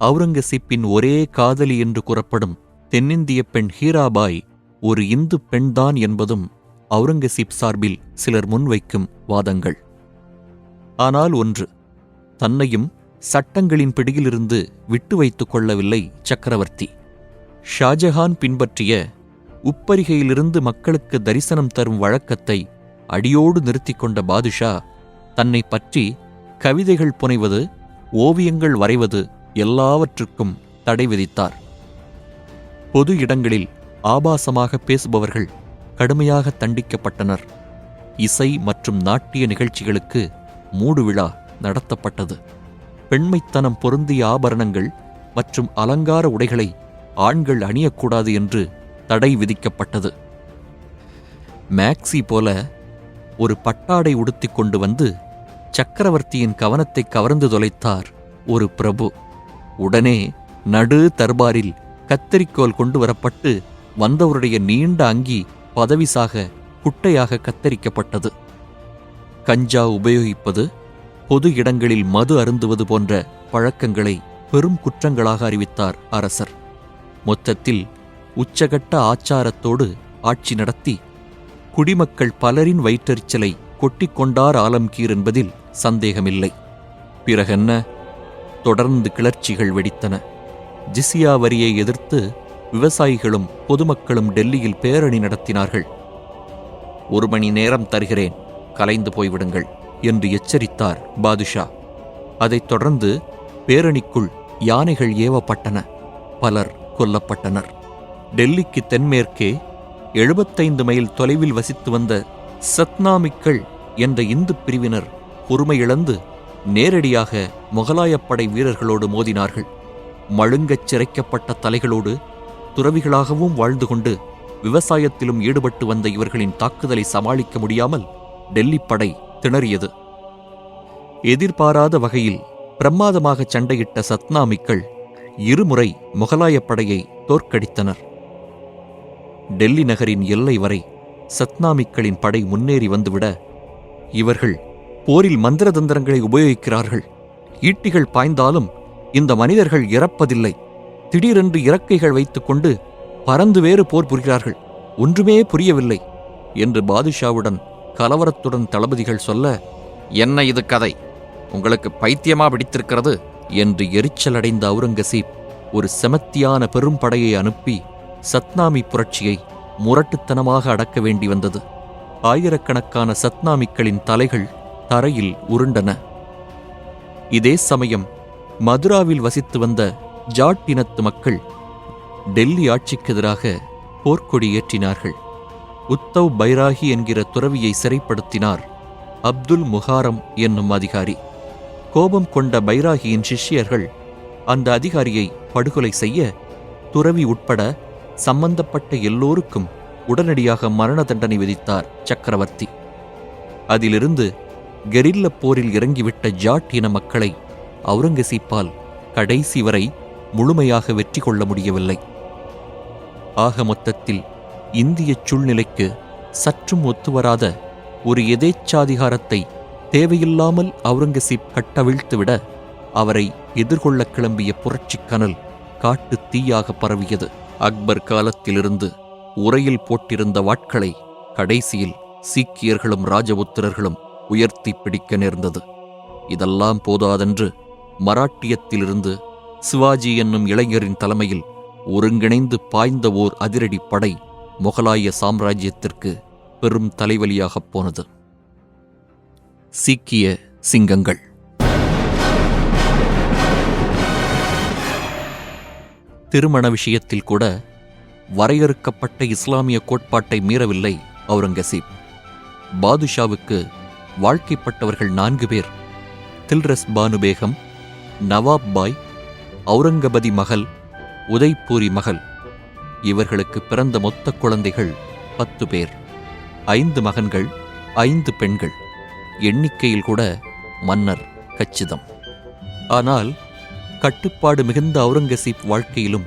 அவுரங்கசீப்பின் ஒரே காதலி என்று கூறப்படும் தென்னிந்திய பெண் ஹீராபாய் ஒரு இந்து பெண்தான் என்பதும் அவுரங்கசீப் சார்பில் சிலர் முன்வைக்கும் வாதங்கள். ஆனால் ஒன்று தன்னையும் சட்டங்களின் பிடியிலிருந்து விட்டு வைத்துக் கொள்ளவில்லை சக்கரவர்த்தி. ஷாஜஹான் பின்பற்றிய உப்பரிகையிலிருந்து மக்களுக்கு தரிசனம் தரும் வழக்கத்தை அடியோடு நிறுத்திக் கொண்ட பாதுஷா தன்னை பற்றி கவிதைகள் புனைவது ஓவியங்கள் வரைவது எல்லாவற்றுக்கும் தடை விதித்தார். பொது இடங்களில் ஆபாசமாக பேசுபவர்கள் கடுமையாக தண்டிக்கப்பட்டனர். இசை மற்றும் நாட்டிய நிகழ்ச்சிகளுக்கு மூடுவிழா நடத்தப்பட்டது. பெண்மைத்தனம் பொருந்திய ஆபரணங்கள் மற்றும் அலங்கார உடைகளை ஆண்கள் அணியக்கூடாது என்று தடை விதிக்கப்பட்டது. மேக்ஸி போல ஒரு பட்டாடை உடுத்திக் கொண்டு வந்து சக்கரவர்த்தியின் கவனத்தை கவர்ந்து தொலைத்தார் ஒரு பிரபு. உடனே நடு தர்பாரில் கத்தரிக்கோல் கொண்டு வரப்பட்டு வந்தவருடைய நீண்ட அங்கி பதவிசாக குட்டையாக கத்தரிக்கப்பட்டது. கஞ்சா உபயோகிப்பது பொது இடங்களில் மது அருந்துவது போன்ற பழக்கங்களை பெரும் குற்றங்களாக அறிவித்தார் அரசர். மொத்தத்தில் உச்சகட்ட ஆச்சாரத்தோடு ஆட்சி நடத்தி குடிமக்கள் பலரின் வயிற்றெரிச்சலை கொட்டிக்கொண்டார் ஆலம்கீர் என்பதில் சந்தேகமில்லை. பிறகென்ன? தொடர்ந்து கிளர்ச்சிகள் வெடித்தன. ஜிசியா வரியை எதிர்த்து விவசாயிகளும் பொதுமக்களும் டெல்லியில் பேரணி நடத்தினார்கள். ஒரு மணி நேரம் தருகிறேன் கலைந்து போய்விடுங்கள் என்று எச்சரித்தார் பாதுஷா. அதைத் தொடர்ந்து பேரணிக்குள் யானைகள் ஏவப்பட்டன பலர் கொல்லப்பட்டனர். டெல்லிக்கு தென்மேற்கே எழுபத்தைந்து மைல் தொலைவில் வசித்து வந்த சத்னாமிக்கள் என்ற இந்து பிரிவினர் பொறுமையிழந்து நேரடியாக முகலாயப்படை வீரர்களோடு மோதினார்கள். மழுங்கச் சிறைக்கப்பட்ட தலைகளோடு துறவிகளாகவும் வாழ்ந்து கொண்டு விவசாயத்திலும் ஈடுபட்டு வந்த இவர்களின் தாக்குதலை சமாளிக்க முடியாமல் டெல்லி படை திணறியது. எதிர்பாராத வகையில் பிரமாதமாக சண்டையிட்ட சத்னாமிக்கள் இருமுறை முகலாயப் படையை தோற்கடித்தனர். டெல்லி நகரின் எல்லை வரை சத்னாமிக்களின் படை முன்னேறி வந்துவிட இவர்கள் போரில் மந்திர தந்திரங்களை உபயோகிக்கிறார்கள். ஈட்டிகள் பாய்ந்தாலும் இந்த மனிதர்கள் இறப்பதில்லை. திடீரென்று இறக்கைகள் வைத்துக்கொண்டு பறந்து வேறு போர் புரிகிறார்கள். ஒன்றுமே புரியவில்லை என்று பாதுஷாவுடன் கலவரத்துடன் தளபதிகள் சொல்ல என்ன இது கதை? உங்களுக்கு பைத்தியமா பிடித்திருக்கிறது? என்று எரிச்சலடைந்த அவுரங்கசீப் ஒரு செமத்தியான பெரும் படையை அனுப்பி சத்னாமி புரட்சியை முரட்டுத்தனமாக அடக்க வேண்டி வந்தது. ஆயிரக்கணக்கான சத்னாமிக்களின் தலைகள் தரையில் உருண்டன. இதே சமயம் மதுராவில் வசித்து வந்த ஜாட் இனத்து மக்கள் டெல்லி ஆட்சிக்கு எதிராக போர்க்கொடி ஏற்றினார்கள். உத்தவ் பைராகி என்கிற துறவியை சிறைப்படுத்தினார் அப்துல் முகாரம் என்னும் அதிகாரி. கோபம் கொண்ட பைராகியின் சிஷ்யர்கள் அந்த அதிகாரியை படுகொலை செய்ய துறவி உட்பட சம்பந்தப்பட்ட எல்லோருக்கும் உடனடியாக மரண தண்டனை விதித்தார் சக்கரவர்த்தி. அதிலிருந்து கெரில்ல போரில் இறங்கிவிட்ட ஜாட் இன மக்களை அவுரங்கசீப்பால் கடைசி வரை முழுமையாக வெற்றி கொள்ள முடியவில்லை. ஆக மொத்தத்தில் இந்தியச் சூழ்நிலைக்கு சற்றும் ஒத்துவராத ஒரு எதேச்சாதிகாரத்தை தேவையில்லாமல் அவுரங்கசீப் கட்டவிழ்த்துவிட அவரை எதிர்கொள்ளக் கிளம்பிய புரட்சிக் கனல் காட்டு தீயாக பரவியது. அக்பர் காலத்திலிருந்து உரையில் போட்டிருந்த வாட்களை கடைசியில் சீக்கியர்களும் ராஜபுத்திரர்களும் உயர்த்தி பிடிக்க நேர்ந்தது. இதெல்லாம் போதாதென்று மராட்டியத்திலிருந்து சிவாஜி என்னும் இளைஞரின் தலைமையில் ஒருங்கிணைந்து பாய்ந்த ஓர் அதிரடி படை முகலாய சாம்ராஜ்யத்திற்கு பெரும் தலைவலியாகப் போனது. சீக்கிய சிங்கங்கள். திருமண விஷயத்தில் கூட வரையறுக்கப்பட்ட இஸ்லாமிய கோட்பாட்டை மீறவில்லை அவுரங்கசீப். பாதுஷாவுக்கு வாழ்க்கைப்பட்டவர்கள் நான்கு பேர். தில்ரஸ் பானு பேகம் நவாப் பாய் அவுரங்கபதி மகள் உதய்பூரி மகள். இவர்களுக்கு பிறந்த மொத்த குழந்தைகள் பத்து பேர். ஐந்து மகன்கள் ஐந்து பெண்கள். எண்ணிக்கையில் கூட மன்னர் கச்சிதம். ஆனால் கட்டுப்பாடு மிகுந்த அவுரங்கசீப் வாழ்க்கையிலும்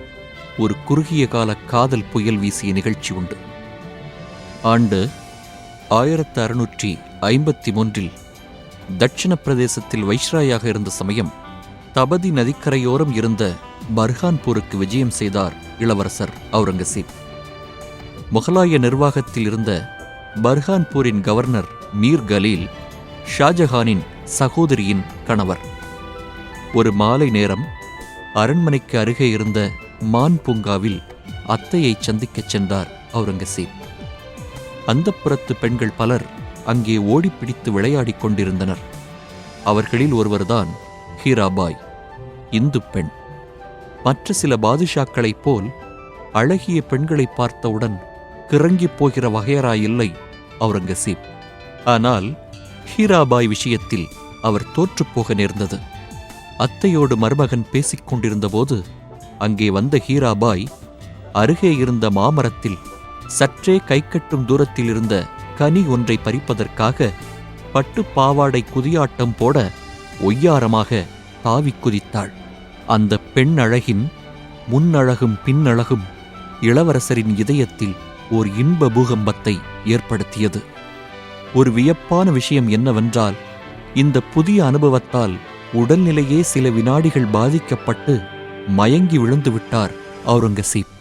ஒரு குறுகிய கால காதல் புயல் வீசிய நிகழ்ச்சி உண்டு. ஆண்டு ஆயிரத்து அறுநூற்றி ஐம்பத்தி மூன்றில் தட்சிண பிரதேசத்தில் வைஸ்ராயாக இருந்த சமயம் தபதி நதிக்கரையோரம் இருந்த பர்ஹான்பூருக்கு விஜயம் செய்தார் இளவரசர் அவுரங்கசீப் முகலாய நிர்வாகத்தில் இருந்த பர்ஹான்பூரின் கவர்னர் மீர் கலீல் ஷாஜஹானின் சகோதரியின் கணவர். ஒரு மாலை நேரம் அரண்மனைக்கு அருகே இருந்த மான் பூங்காவில் அத்தையை சந்திக்கச் சென்றார் அவுரங்கசீப் அந்தப்புறத்து பெண்கள் பலர் அங்கே ஓடிப்பிடித்து விளையாடிக் கொண்டிருந்தனர். அவர்களில் ஒருவர்தான் ஹீராபாய் இந்து பெண். மற்ற சில பாதுஷாக்களைப் போல் அழகிய பெண்களை பார்த்தவுடன் கிறங்கிப் போகிற வகையராயில்லை அவுரங்கசீப். ஆனால் ஹீராபாய் விஷயத்தில் அவர் தோற்றுப்போக நேர்ந்தது. அத்தையோடு மருமகன் பேசிக் கொண்டிருந்தபோது அங்கே வந்த ஹீராபாய் அருகே இருந்த மாமரத்தில் சற்றே கைக்கட்டும் தூரத்தில் இருந்த கனி ஒன்றை பறிப்பதற்காக பட்டு பாவாடை குதியாட்டம் போட ஒய்யாரமாக தாவி குதித்தாள். அந்த பெண் அழகின் முன்னழகும் பின்னழகும் இளவரசரின் இதயத்தில் ஓர் இன்ப பூகம்பத்தை ஏற்படுத்தியது. ஒரு வியப்பான விஷயம் என்னவென்றால் இந்த புதிய அனுபவத்தால் உடல்நிலையே சில வினாடிகள் பாதிக்கப்பட்டு மயங்கி விழுந்து விட்டார் அவுரங்கசீப்.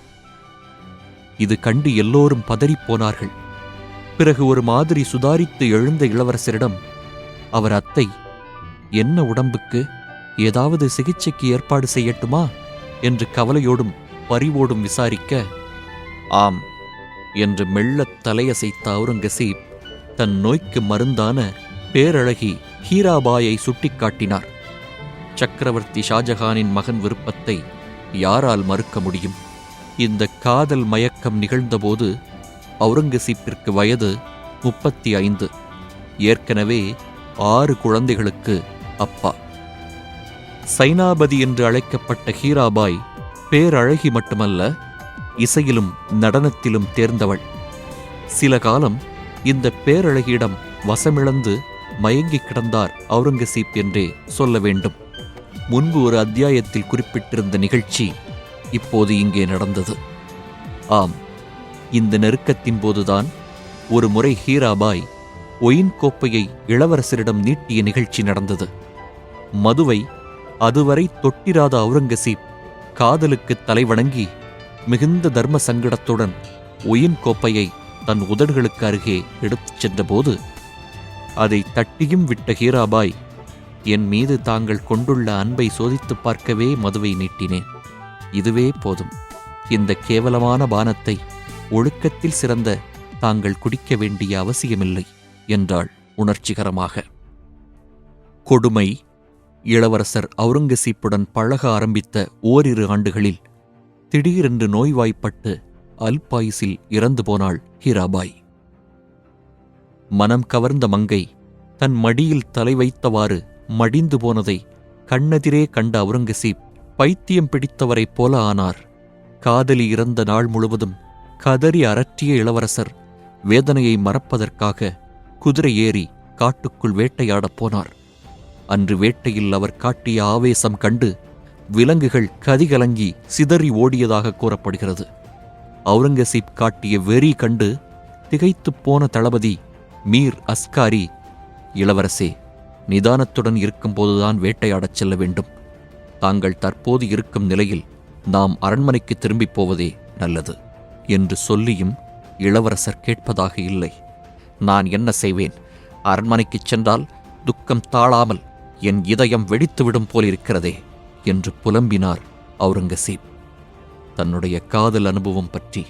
இது கண்டு எல்லோரும் பதறிப்போனார்கள். பிறகு ஒரு மாதிரி சுதாரித்து எழுந்த இளவரசரிடம் அவர் அத்தை என்ன உடம்புக்கு ஏதாவது சிகிச்சைக்கு ஏற்பாடு செய்யட்டுமா? என்று கவலையோடும் பரிவோடும் விசாரிக்க ஆம் என்று மெல்லத் தலையசைத்த அவுரங்கசீப் தன் நோய்க்கு மருந்தான பேரழகி ஹீராபாயை சுட்டிக்காட்டினார். சக்கரவர்த்தி ஷாஜஹானின் மகன் விருப்பத்தை யாரால் மறுக்க முடியும்? இந்த காதல் மயக்கம் நிகழ்ந்தபோது அவுரங்கசீப்பிற்கு வயது முப்பத்தி ஐந்து. ஏற்கனவே ஆறு குழந்தைகளுக்கு அப்பா. சைனாபதி என்று அழைக்கப்பட்ட ஹீராபாய் பேரழகி மட்டுமல்ல இசையிலும் நடனத்திலும் தேர்ந்தவள். சில காலம் இந்த பேரழகியிடம் வசமிழந்து மயங்கிக் கிடந்தார் அவுரங்கசீப் என்றே சொல்ல வேண்டும். முன்பு ஒரு அத்தியாயத்தில் குறிப்பிட்டிருந்த நிகழ்ச்சி இப்போது இங்கே நடந்தது. ஆம் இந்த நெருக்கத்தின் போதுதான் ஒரு முறை ஹீராபாய் ஒயின் கோப்பையை இளவரசரிடம் நீட்டிய நிகழ்ச்சி நடந்தது. மதுவை அதுவரை தொட்டிராத அவுரங்கசீப் காதலுக்கு தலைவணங்கி மிகுந்த தர்ம சங்கடத்துடன் ஒயின் கோப்பையை தன் உதடுகளுக்கு அருகே எடுத்துச் சென்றபோது அதை தட்டியும் விட்ட ஹீராபாய் என் மீது தாங்கள் கொண்டுள்ள அன்பை சோதித்துப் பார்க்கவே மதுவை நீட்டினேன். இதுவே போதும். இந்த கேவலமான பானத்தை ஒழுக்கத்தில் சிறந்த தாங்கள் குடிக்க வேண்டிய அவசியமில்லை என்றாள் உணர்ச்சிகரமாக. கொடுமை இளவரசர் அவுரங்கசீப்புடன் பழக ஆரம்பித்த ஓரிரு ஆண்டுகளில் திடீரென்று நோய்வாய்ப்பட்டு அல்பாயுசில் இறந்து போனாள் ஹீராபாய். மனம் கவர்ந்த மங்கை தன் மடியில் தலை வைத்தவாறு மடிந்து போனதை கண்ணெதிரே கண்ட அவுரங்கசீப் பைத்தியம் பிடித்தவரைப் போல ஆனார். காதலி இறந்த நாள் முழுவதும் கதறி அரற்றிய இளவரசர் வேதனையை மறப்பதற்காக குதிரை ஏறி காட்டுக்குள் வேட்டையாடப் போனார். அன்று வேட்டையில் அவர் காட்டிய ஆவேசம் கண்டு விலங்குகள் கதிகலங்கி சிதறி ஓடியதாக கூறப்படுகிறது. அவுரங்கசீப் காட்டிய வெறி கண்டு திகைத்துப் போன தளபதி மீர் அஸ்காரி இளவரசே நிதானத்துடன் இருக்கும்போதுதான் வேட்டையாடச் செல்ல வேண்டும். தாங்கள் தற்போது இருக்கும் நிலையில் நாம் அரண்மனைக்கு திரும்பிப் போவதே நல்லது என்று சொல்லியும் இளவரசர் கேட்பதாக இல்லை. நான் என்ன செய்வேன்? அரண்மனைக்குச் சென்றால் துக்கம் தாழாமல் என் இதயம் வெடித்துவிடும் போலிருக்கிறதே என்று புலம்பினார் அவுரங்கசீப். தன்னுடைய காதல் அனுபவம் பற்றி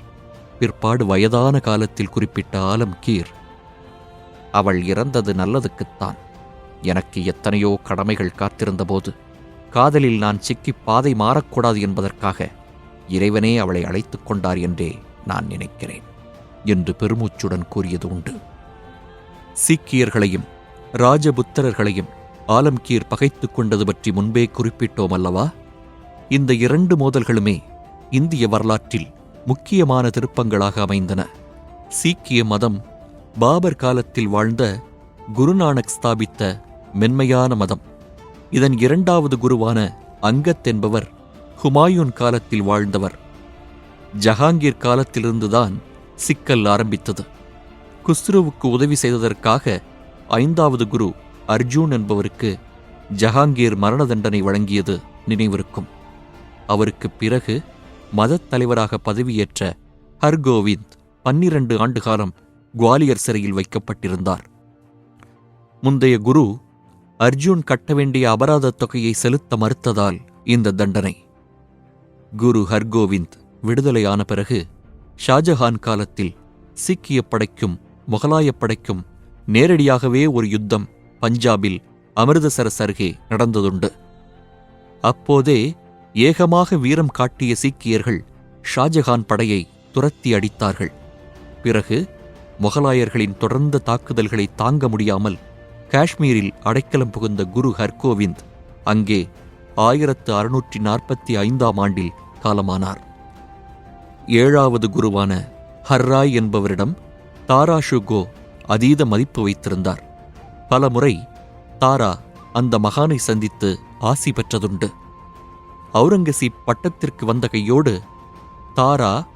பிற்பாடு வயதான காலத்தில் குறிப்பிட்ட ஆலம் கீர் அவள் இறந்தது நல்லதுக்குத்தான். எனக்கு எத்தனையோ கடமைகள் காத்திருந்தபோது காதலில் நான் சிக்கி பாதை மாறக்கூடாது என்பதற்காக இறைவனே அவளை அழைத்துக் கொண்டார் என்றே நான் நினைக்கிறேன் என்று பெருமூச்சுடன் கூறியது உண்டு. சீக்கியர்களையும் ராஜபுத்திரர்களையும் ஆலம்கீர் பகைத்துக் கொண்டது பற்றி முன்பே குறிப்பிட்டோம் அல்லவா இந்த இரண்டு மோதல்களுமே இந்திய வரலாற்றில் முக்கியமான திருப்பங்களாக அமைந்தன. சீக்கிய மதம் பாபர் காலத்தில் வாழ்ந்த குருநானக் ஸ்தாபித்த மென்மையான மதம். இதன் இரண்டாவது குருவான அங்கத் என்பவர் ஹுமாயூன் காலத்தில் வாழ்ந்தவர். ஜஹாங்கீர் காலத்திலிருந்துதான் சிக்கல் ஆரம்பித்தது. குஸ்ருவுக்கு உதவி செய்ததற்காக ஐந்தாவது குரு அர்ஜூன் என்பவருக்கு ஜஹாங்கீர் மரண தண்டனை வழங்கியது நினைவிருக்கும். அவருக்குப் பிறகு மதத் தலைவராக பதவியேற்ற ஹர்கோவிந்த் பன்னிரண்டு ஆண்டு காலம் குவாலியர் சிறையில் வைக்கப்பட்டிருந்தார். முந்தைய குரு அர்ஜுன் கட்ட வேண்டிய அபராதத் தொகையை செலுத்த மறுத்ததால் இந்த தண்டனை. குரு ஹர்கோவிந்த் விடுதலையான பிறகு ஷாஜஹான் காலத்தில் சீக்கிய படைக்கும் முகலாயப் படைக்கும் நேரடியாகவே ஒரு யுத்தம் பஞ்சாபில் அமிர்தசரஸ் அருகே நடந்ததுண்டு. அப்போதே ஏகமாக வீரம் காட்டிய சீக்கியர்கள் ஷாஜஹான் படையை துரத்தி அடித்தார்கள். பிறகு முகலாயர்களின் தொடர்ந்த தாக்குதல்களை தாங்க முடியாமல் காஷ்மீரில் அடைக்கலம் புகுந்த குரு ஹர்கோவிந்த் அங்கே ஆயிரத்து அறுநூற்றி நாற்பத்தி ஐந்தாம் ஆண்டில் காலமானார். ஏழாவது குருவான ஹர்ராய் என்பவரிடம் தாரா ஷுகோ அதீத மதிப்பு வைத்திருந்தார். பல முறை தாரா அந்த மகானை சந்தித்து ஆசி பெற்றதுண்டு. அவுரங்கசீப் பட்டத்திற்கு வந்த கையோடு தாரா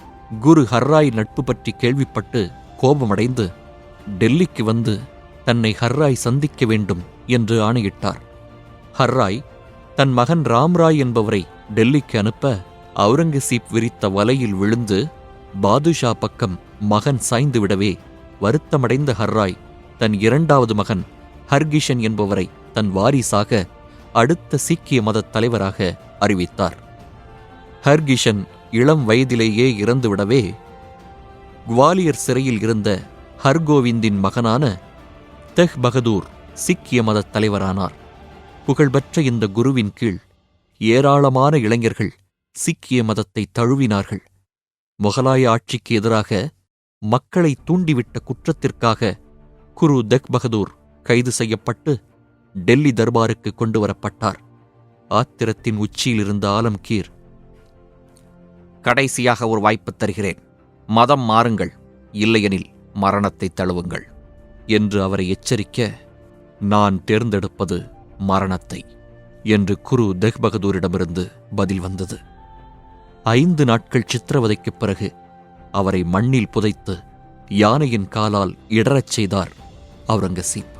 குரு ஹர்ராய் நட்பு பற்றி கேள்விப்பட்டு கோபமடைந்து டெல்லிக்கு வந்து தன்னை ஹர்ராய் சந்திக்க வேண்டும் என்று ஆணையிட்டார். ஹர்ராய் தன் மகன் ராம்ராய் என்பவரை டெல்லிக்கு அனுப்ப அவுரங்கசீப் விரித்த வலையில் விழுந்து பாதுஷா பக்கம் மகன் சாய்ந்து விடவே வருத்தமடைந்த ஹர்ராய் தன் இரண்டாவது மகன் ஹர்கிஷன் என்பவரை தன் வாரிசாக அடுத்த சீக்கிய மதத் தலைவராக அறிவித்தார். ஹர்கிஷன் இளம் வயதிலேயே இறந்துவிடவே குவாலியர் சிறையில் இருந்த ஹர்கோவிந்தின் மகனான தெஹ் பகதூர் சீக்கிய மதத் தலைவரானார். புகழ்பெற்ற இந்த குருவின் கீழ் ஏராளமான இளைஞர்கள் சீக்கிய மதத்தை தழுவினார்கள். முகலாய ஆட்சிக்கு எதிராக மக்களை தூண்டிவிட்ட குற்றத்திற்காக குரு தெக் பகதூர் கைது செய்யப்பட்டு டெல்லி தர்பாருக்கு கொண்டு வரப்பட்டார் ஆத்திரத்தின் உச்சியில் இருந்த ஆலம்கீர் கடைசியாக ஒரு வாய்ப்பு தருகிறேன். மதம் மாறுங்கள். இல்லையெனில் மரணத்தை தழுவுங்கள். என்று அவரை எச்சரிக்க நான் தேர்ந்தெடுப்பது மரணத்தை என்று குரு தெக் பகதூரிடமிருந்து பதில் வந்தது. ஐந்து நாட்கள் சித்திரவதைக்குப் பிறகு அவரை மண்ணில் புதைத்து யானையின் காலால் இடறச் செய்தார் அவுரங்கசீப்.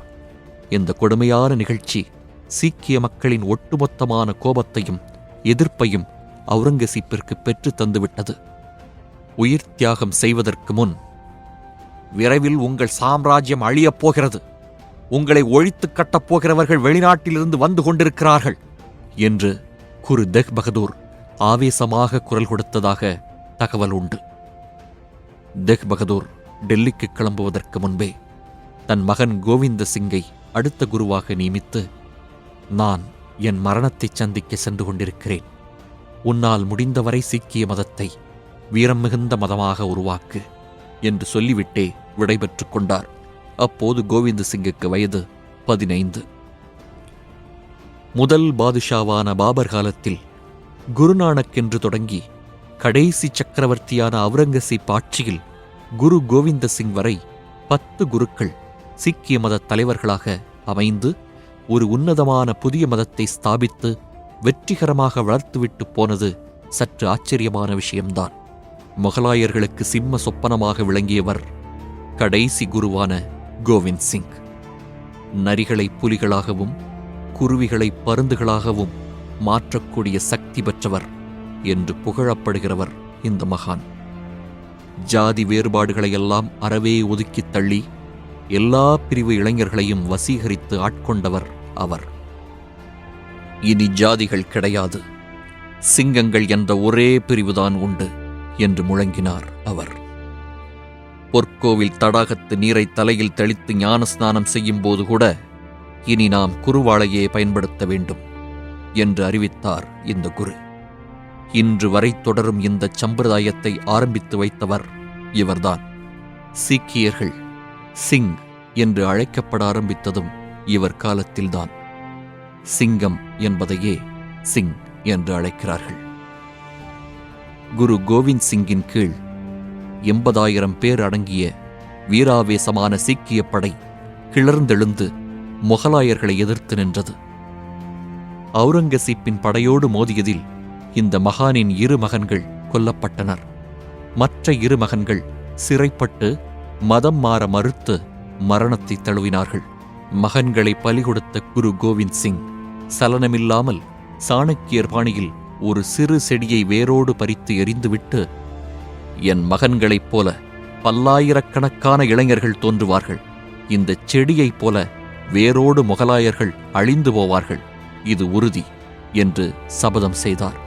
இந்த கொடுமையான நிகழ்ச்சி சீக்கிய மக்களின் ஒட்டுமொத்தமான கோபத்தையும் எதிர்ப்பையும் அவுரங்கசீப்பிற்கு பெற்றுத் தந்துவிட்டது. உயிர் தியாகம் செய்வதற்கு முன் விரைவில் உங்கள் சாம்ராஜ்யம் அழியப் போகிறது. உங்களை ஒழித்துக் கட்டப் போகிறவர்கள் வெளிநாட்டிலிருந்து வந்து கொண்டிருக்கிறார்கள் என்று குரு தெக் பகதூர் ஆவேசமாக குரல் கொடுத்ததாக தகவல் உண்டு. தெக் பகதூர் டெல்லிக்கு கிளம்புவதற்கு முன்பே தன் மகன் கோவிந்த சிங்கை அடுத்த குருவாக நியமித்து நான் என் மரணத்தைச் சந்திக்க சென்று கொண்டிருக்கிறேன். உன்னால் முடிந்தவரை சீக்கிய மதத்தை வீரம் மிகுந்த மதமாக உருவாக்கு என்று சொல்லிவிட்டே விடைபெற்றுக் கொண்டார். அப்போது கோவிந்த சிங்குக்கு வயது பதினைந்து. முதல் பாதுஷாவான பாபர் காலத்தில் குருநானக் என்று தொடங்கி கடைசி சக்கரவர்த்தியான அவுரங்கசீப் ஆட்சியில் குரு கோவிந்த சிங் வரை பத்து குருக்கள் சீக்கிய மத தலைவர்களாக அமைந்து ஒரு உன்னதமான புதிய மதத்தை ஸ்தாபித்து வெற்றிகரமாக வளர்த்துவிட்டு போனது சற்று ஆச்சரியமான விஷயம்தான். முகலாயர்களுக்கு சிம்ம சொப்பனமாக விளங்கியவர் கடைசி குருவான கோவிந்த் சிங். நரிகளை புலிகளாகவும் குருவிகளை பருந்துகளாகவும் மாற்றக்கூடிய சக்தி பெற்றவர் என்று புகழப்படுகிறவர் இந்த மகான். ஜாதி வேறுபாடுகளையெல்லாம் அறவே ஒதுக்கித் தள்ளி எல்லா பிரிவு இளைஞர்களையும் வசீகரித்து ஆட்கொண்டவர் அவர். இனி ஜாதிகள் கிடையாது. சிங்கங்கள் என்ற ஒரே பிரிவுதான் உண்டு என்று முழங்கினார் அவர். பொற்கோவில் தடாகத்து நீரை தலையில் தெளித்து ஞானஸ்நானம் செய்யும் போது கூட இனி நாம் குருவாளையே பயன்படுத்த வேண்டும் என்று அறிவித்தார் இந்த குரு. இன்று வரை தொடரும் இந்த சம்பிரதாயத்தை ஆரம்பித்து வைத்தவர் இவர்தான். சீக்கியர்கள் சிங் என்று அழைக்கப்பட ஆரம்பித்ததும் இவர் காலத்தில்தான். சிங்கம் என்பதையே சிங் என்று அழைக்கிறார்கள். குரு கோவிந்த் சிங்கின் கீழ் எண்பதாயிரம் பேர் அடங்கிய வீராவேசமான சீக்கிய படை கிளர்ந்தெழுந்து முகலாயர்களை எதிர்த்து நின்றது. அவுரங்கசீப்பின் படையோடு மோதியதில் இந்த மகானின் இரு மகன்கள் கொல்லப்பட்டனர். மற்ற இரு மகன்கள் சிறைப்பட்டு மதம் மாற மறுத்து மரணத்தை தழுவினார்கள். மகன்களை பலி கொடுத்த குரு கோவிந்த் சிங் சலனமில்லாமல் சாணக்கியர் பாணியில் ஒரு சிறு செடியை வேரோடு பறித்து எறிந்துவிட்டு என் மகன்களைப் போல பல்லாயிரக்கணக்கான இளைஞர்கள் தோன்றுவார்கள். இந்தச் செடியைப் போல வேரோடு முகலாயர்கள் அழிந்து போவார்கள். இது உறுதி என்று சபதம் செய்தார்.